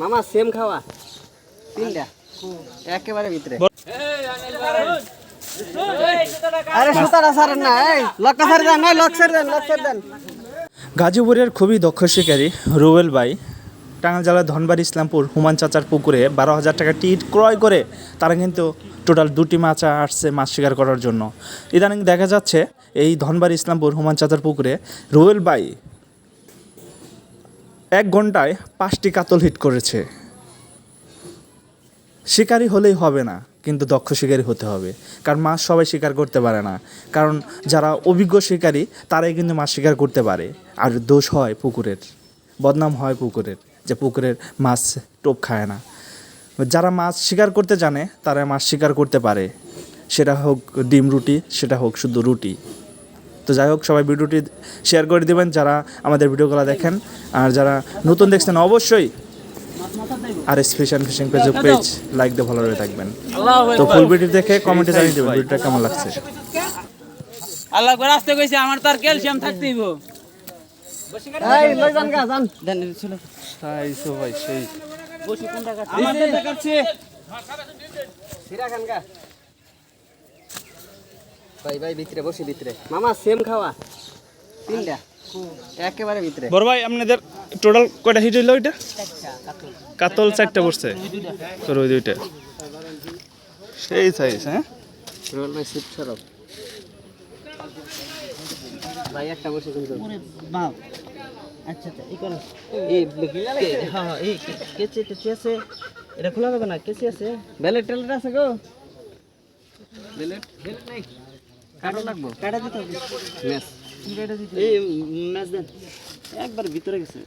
মামা সেম খাওয়া। তিনটা। একেবারে ভিতরে। আরে সুতারা সারেন না দেন দেন দেন। গাজীপুরের খুবই দক্ষ শিকারী রুবেল বাই টাঙ্গাইল জেলার ধনবাড়ি, ইসলামপুর হুমান চাচার পুকুরে বারো হাজার টাকা টিট ক্রয় করে তারা কিন্তু টোটাল দুটি মাছ আসছে মাছ শিকার করার জন্য। ইদানিং দেখা যাচ্ছে এই ধনবাড়ি, ইসলামপুর হুমান চাচার পুকুরে রুবেল বাই এক ঘন্টায় পাঁচটি কাতল হিট করেছে। শিকারি হলেই হবে না, কিন্তু দক্ষ শিকারী হতে হবে। কারণ মাছ সবাই শিকার করতে পারে না। কারণ যারা অভিজ্ঞ শিকারী, তারাই কিন্তু মাছ শিকার করতে পারে। আর দোষ হয় পুকুরের, বদনাম হয় পুকুরের। যে পুকুরের মাছ টোপ খায় না যারা মাছ শিকার করতে জানে তারা মাছ শিকার করতে পারে সেটা হোক ডিম রুটি সেটা হোক শুধু রুটি তো যাই হোক সবাই ভিডিওটি শেয়ার করে দেবেন যারা আমাদের ভিডিওগুলো দেখেন আর যারা নতুন দেখছেন অবশ্যই আর special fishing page page like দিয়ে ভালো হয়ে থাকবেন তো ফুল ভিডিও দেখে কমেন্টে জানিয়ে দেবেন ভিডিওটা কেমন লাগছে আল্লাহ করে আসতে কইছে আমার তো আর ক্যালসিয়াম থাকতেইব এই লই যান গা যান। দেন ছিল ভাই সেই। আমাদের দেখাচ্ছি সিরা খান গা। ভাই ভাই ভিতরে বসে ভিতরে। মামা সেম খাওয়া। তিনটা। একেবারে ভিতরে। বড় ভাই আপনাদের টোটাল কয়টা হিট হইল ওইটা? কাতল চারটা বসছে তোর ওই দুইটা। সেই সাইজ হ্যাঁ? রোল ভাই সিট সরব। ভাই একটা বসে কিন্তু বাপ আচ্ছা আচ্ছা এই করো। এই হ্যাঁ হ্যাঁ এই কেচে কেচে আছে। এটা খোলা যাবে না কেচে আছে। বেলেট টেলেট আছে গো। নাই। কাটো লাগবো? কাটা দিতে হবে। মেস কাটা দিতে এই ম্যাচ দেন। একবার ভিতরে গেছে।